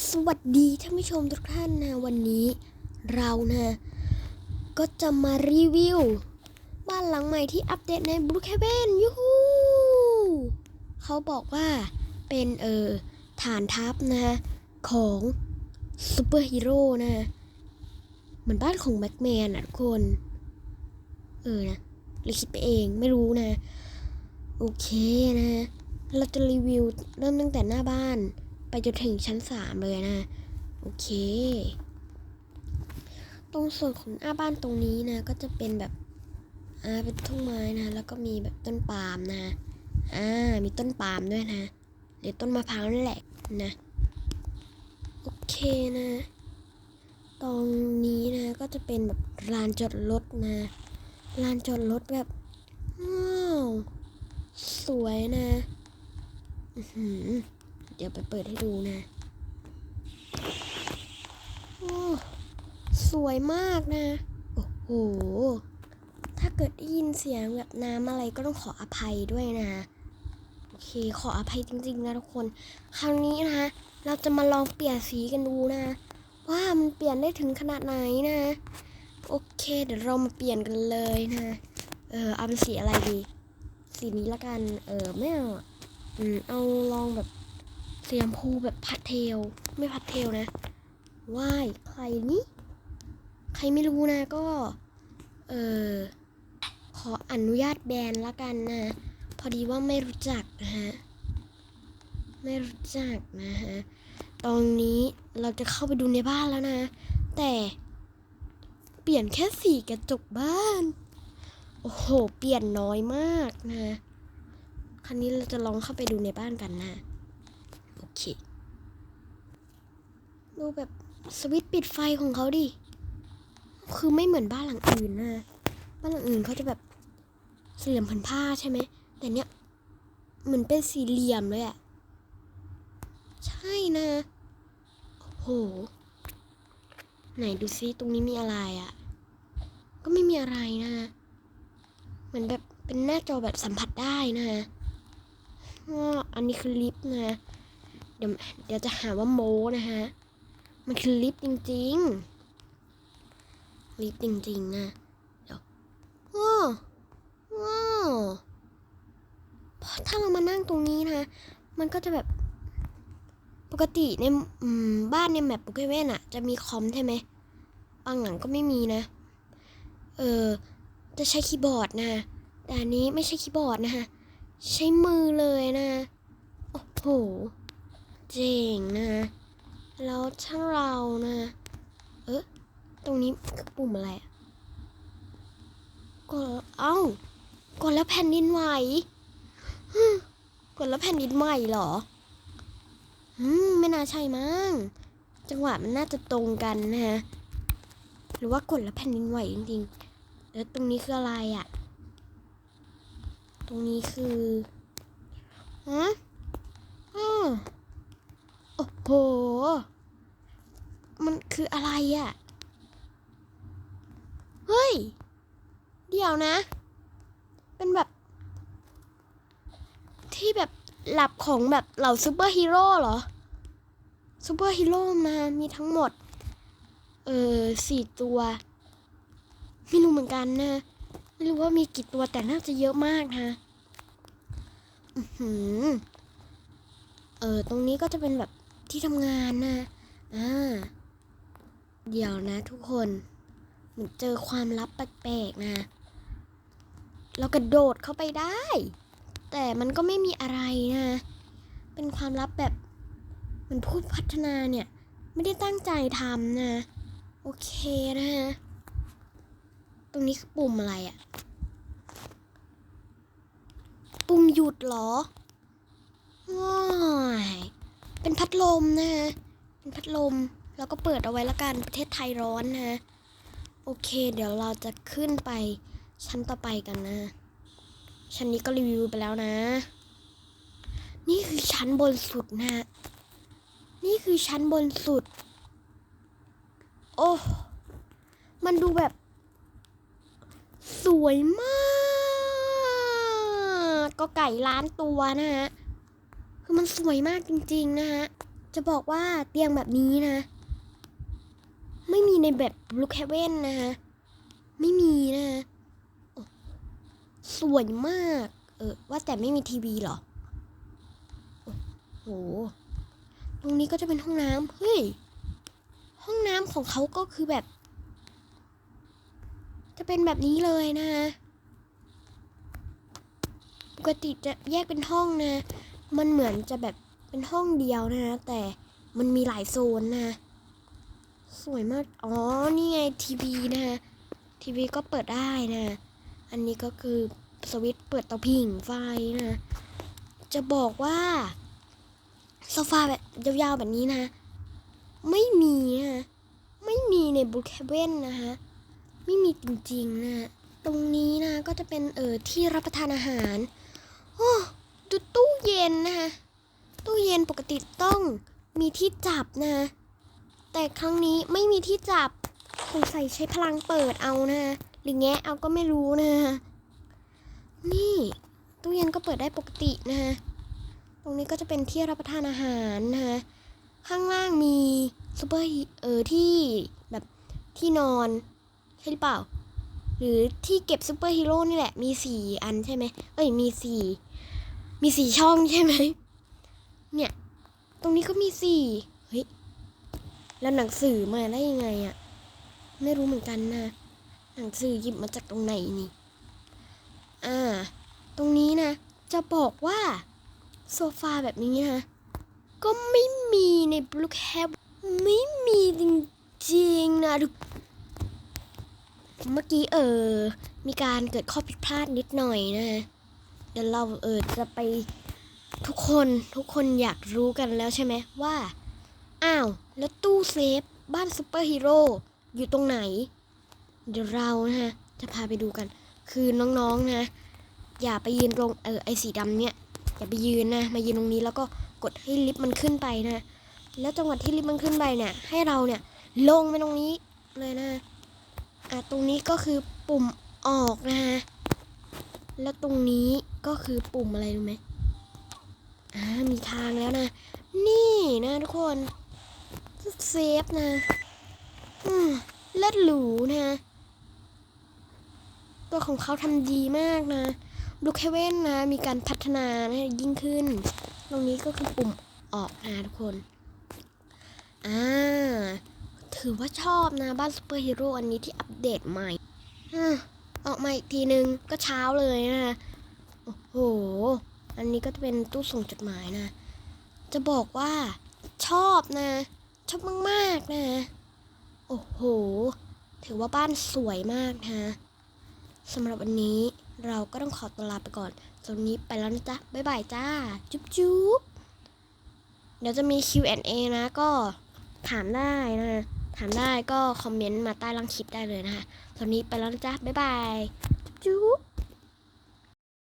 สวัสดีท่านผู้ชมทุกท่านนะวันนี้เรานะก็จะมารีวิว บ้านหลังใหม่ที่อัปเดตในบรูคเ v นยูฮูเขาบอกว่าเป็นเออฐานทัพนะของซูเปอร์ฮีโร่นะเหมือนบ้านของแบ็กแมนอะทุกคน เออนะหรือคิดไปเองไม่รู้นะ โอเคนะ เราจะรีวิวเริ่มตั้งแต่หน้าบ้าน ไปจนถึงชั้นสามเลยนะ โอเค ตรงส่วนของหน้าบ้านตรงนี้นะ ก็จะเป็นแบบ อ่า เป็นทุ่งไม้นะ แล้วก็มีแบบต้นปาล์มนะ อ่า มีต้นปาล์มด้วยนะ หรือต้นมะพร้าวนั่นแหละนะ โอเคนะ ตรงนี้นะ ก็จะเป็นแบบลานจอดรถนะ ลานจอดรถแบบว้าวสวยนะ อือหือ ดี๋ยวไปเปิดให้ดูนะสวยมากนะ โอ้โห ถ้าเกิดได้ยินเสียงแบบน้ำอะไรก็ต้องขออภัยด้วยนะ โอเค ขออภัยจริงๆนะทุกคน ครั้งนี้นะ เราจะมาลองเปลี่ยนสีกันดูนะ ว่ามันเปลี่ยนได้ถึงขนาดไหนนะ โอเค เดี๋ยวเรามาเปลี่ยนกันเลยนะ เออ เอาเป็นสีอะไรดี สีนี้ละกัน เออ ไม่เอาอะอืม เอาลองแบบ เสีชมพูแบบพัดเทล ไม่พัดเทลนะว่ายใครนี่ใครไม่รู้นะก็ เออขออนุญาตแบนละกันนะ พอดีว่าไม่รู้จักนะฮะ ไม่รู้จักนะฮะ ตอนนี้เราจะเข้าไปดูในบ้านแล้วนะ แต่เปลี่ยนแค่สีกระจกบ้าน โอ้โห เปลี่ยนน้อยมากนะ ครั้นี้เราจะลองเข้าไปดูในบ้านกันนะ เค ดูแบบสวิตช์ปิดไฟของเขาดิ คือไม่เหมือนบ้านหลังอื่นนะ บ้านหลังอื่นเขาจะแบบสี่เหลี่ยมพันผ้าใช่ไหม แต่เนี้ยเหมือนเป็นสี่เหลี่ยมเลยอะใช่นะโห ไหนดูซิตรงนี้มีอะไรอะก็ไม่มีอะไรนะ เหมือนแบบเป็นหน้าจอแบบสัมผัสได้นะอ๋ออันนี้คือลิฟต์นะ ดี๋ยวเดี๋ยวจะหาว่าโมนะฮะ มันคือลิฟต์จริง ๆ ลิฟต์จริงๆนะเดี๋ยวว้าวว้าวถ้าเรามานั่งตรงนี้นะ มันก็จะแบบปกติในบ้านในแมปโปเกมอนอะจะมีคอมใช่ไหมบางหลังก็ไม่มีนะ เออ จะใช้คีย์บอร์ดนะ แต่อันนี้ไม่ใช่คีย์บอร์ดนะคะ ใช้มือเลยนะ โอ้โห เจ๋งนะ แล้วถ้างเรานะ เอ๊ะตรงนี้คือปุ่มอะไรอะกดเอ้ากดแล้วแผ่นดินไหวกดแล้วแผ่นดินไหวเหรออืมไม่น่าใช่มั้งจังหวะมันน่าจะตรงกันนะฮะหรือว่ากดแล้วแผ่นดินไหวจริงๆแล้วตรงนี้คืออะไรอะ่ะ ตรงนี้คือฮะอ้อ โห มันคืออะไรอะ่ะ เฮ้ย เดี๋ยวนะ เป็นแบบ ที่แบบหลับของแบบเหล่าซูเปอร์ฮีโร่เหรอ ซูเปอร์ฮีโร่มามีทั้งหมด เออสี่ตัว ไม่รู้เหมือนกันนะ ไม่รู้ว่ามีกี่ตัวแต่น่าจะเยอะมากนะอือเออ ตรงนี้ก็จะเป็นแบบ ที่ทำงานนะอ่าเดี๋ยวนะทุกคนเหมือนเจอความลับแปลกๆนะ เรากระโดดเข้าไปได้ แต่มันก็ไม่มีอะไรนะ เป็นความลับแบบมันพูดพัฒนาเนี่ย ไม่ได้ตั้งใจทำนะ โอเคนะฮะ ตรงนี้คือปุ่มอะไรอะปุ่มหยุดเหรอว้ย เป็นพัดลมนะฮะเป็นพัดลมแล้วก็เปิดเอาไว้ละกันประเทศไทยร้อนนะฮะโอเค เดี๋ยวเราจะขึ้นไปชั้นต่อไปกันนะ ชั้นนี้ก็รีวิวไปแล้วนะ นี่คือชั้นบนสุดนะฮะนี่คือชั้นบนสุด โอ้ มันดูแบบ สวยมาก ก็ไก่ล้านตัวนะฮะ คือมันสวยมากจริง ๆ นะฮะ จะบอกว่าเตียงแบบนี้นะ ไม่มีในแบบลูกแฮเว่นนะคะไม่มีนะคะสวยมาก เออ ว่าแต่ไม่มีทีวีหรอ โอ้โห ตรงนี้ก็จะเป็นห้องน้ำเฮ้ย ห้องน้ำของเขาก็คือแบบ จะเป็นแบบนี้เลยนะคะปกติจะแยกเป็นห้องนะ มันเหมือนจะแบบเป็นห้องเดียวนะแต่มันมีหลายโซนนะ สวยมาก อ๋อ นี่ไงทีวีนะทีวีก็เปิดได้นะ อันนี้ก็คือสวิตช์เปิดเตาผิงไฟนะ จะบอกว่าโซฟาแบบยาวๆแบบนี้นะ ไม่มีนะไม่มีในบุคเคเว่นนะคะไม่มีจริงๆนะ ตรงนี้นะก็จะเป็นเออที่รับประทานอาหาร โอ้ ดูตู้เย็นนะคะตู้เย็นปกติต้องมีที่จับนะ แต่ครั้งนี้ไม่มีที่จับสงสัยใช้พลังเปิดเอานะหรือแงะเอาก็ไม่รู้นะนี่ตู้เย็นก็เปิดได้ปกตินะตรงนี้ก็จะเป็นที่รับประทานอาหารนะข้างล่างมีซูเปอร์เออที่แบบที่นอนใช่หรือเปล่า หรือที่เก็บซูเปอร์ฮีโร่นี่แหละ มีสี่อันใช่ไหมเอ้ย มีสี่ มีสี่ช่องใช่ไหม เนี่ย ตรงนี้ก็มีสี่เฮ้ย แล้วหนังสือมาได้ยังไงอะไม่รู้เหมือนกันนะ หนังสือหยิบมาจากตรงไหนนี่ อ่า ตรงนี้นะ จะบอกว่า โซฟาแบบนี้นะก็ไม่มีในบลูแคปไม่มีจริงๆนะทุกเมื่อกี้เออ มีการเกิดข้อผิดพลาดนิดหน่อยนะ เดี๋ยวเราเออจะไปทุกคนทุกคนอยากรู้กันแล้วใช่ไหมว่า อ้าว แล้วตู้เซฟ บ้านซูเปอร์ฮีโร่อยู่ตรงไหน เดี๋ยวเรานะฮะ จะพาไปดูกัน คือน้องๆนะ อย่าไปยืนตรงเออไอสีดำเนี่ย อย่าไปยืนนะ มายืนตรงนี้แล้วก็กดให้ลิฟต์มันขึ้นไปนะ แล้วจังหวะที่ลิฟต์มันขึ้นไปเนี่ย ให้เราเนี่ยลงไปตรงนี้เลยนะอะตรงนี้ก็คือปุ่มออกนะฮะ แล้วตรงนี้ก็คือปุ่มอะไรรู้ไหมอ่ามีทางแล้วนะ นี่นะทุกคนเซฟนะอืมเลิศหรูนะ ตัวของเขาทำดีมากนะดูเคเว่นนะ มีการพัฒนานะยิ่งขึ้น ตรงนี้ก็คือปุ่มออกนะทุกคน อ่า ถือว่าชอบนะ บ้านซูเปอร์ฮีโร่อันนี้ที่อัปเดตใหม่ มาอีกทีนึงก็เช้าเลยนะโอ้โห อันนี้ก็จะเป็นตู้ส่งจดหมายนะ จะบอกว่าชอบนะ ชอบมากๆนะ โอ้โห ถือว่าบ้านสวยมากนะสำหรับวันนี้เราก็ต้องขอตัวลาไปก่อนสำหรับวันนี้ไปแล้วนะจ๊ะ บ๊ายบายจ้า จุ๊บจุ๊บเดี๋ยวจะมี Q&A นะก็ถามได้นะ ถามได้ก็คอมเมนต์มาใต้ล่างคลิปได้เลยนะคะตอนนี้ไปแล้วนะจ๊ะ บ๊ายบาย จุ๊บ